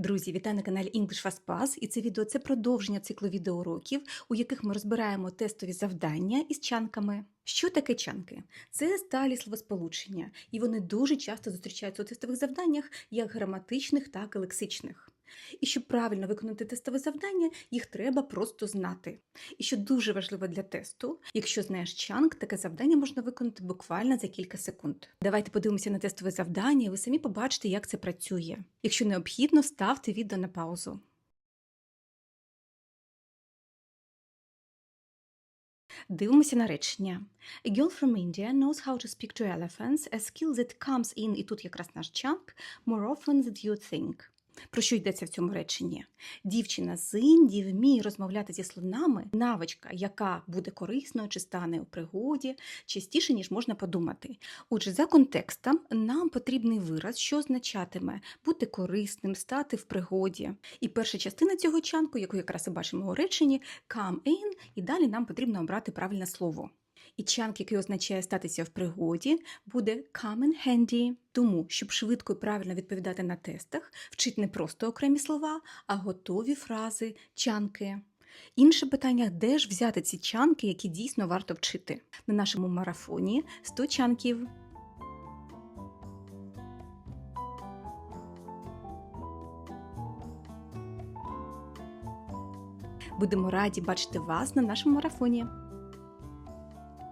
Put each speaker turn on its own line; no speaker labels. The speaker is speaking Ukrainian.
Друзі, вітаю на каналі English Fast Pass. І це відео це продовження циклу відеоуроків, у яких ми розбираємо тестові завдання із чанками. Що таке чанки? Це сталі словосполучення, і вони дуже часто зустрічаються у тестових завданнях, як граматичних, так і лексичних. І щоб правильно виконати тестове завдання, їх треба просто знати. І що дуже важливо для тесту, якщо знаєш чанк, таке завдання можна виконати буквально за кілька секунд. Давайте подивимося на тестове завдання, і ви самі побачите, як це працює. Якщо необхідно, ставте відео на паузу. Дивимося на речення. A girl from India knows how to speak to elephants, a skill that comes in, і тут якраз наш чанк, more often than you think. Про що йдеться в цьому реченні? Дівчина з Індії вміє розмовляти зі слонами, навичка, яка буде корисною чи стане у пригоді, частіше, ніж можна подумати. Отже, за контекстом нам потрібний вираз, що означатиме бути корисним, стати в пригоді. І перша частина цього чанку, яку якраз і бачимо у реченні, come in, і далі нам потрібно обрати правильне слово. І чанк, який означає статися в пригоді, буде come in handy. Тому, щоб швидко і правильно відповідати на тестах, вчить не просто окремі слова, а готові фрази, чанки. Інше питання, де ж взяти ці чанки, які дійсно варто вчити? На нашому марафоні 100 чанків. Будемо раді бачити вас на нашому марафоні.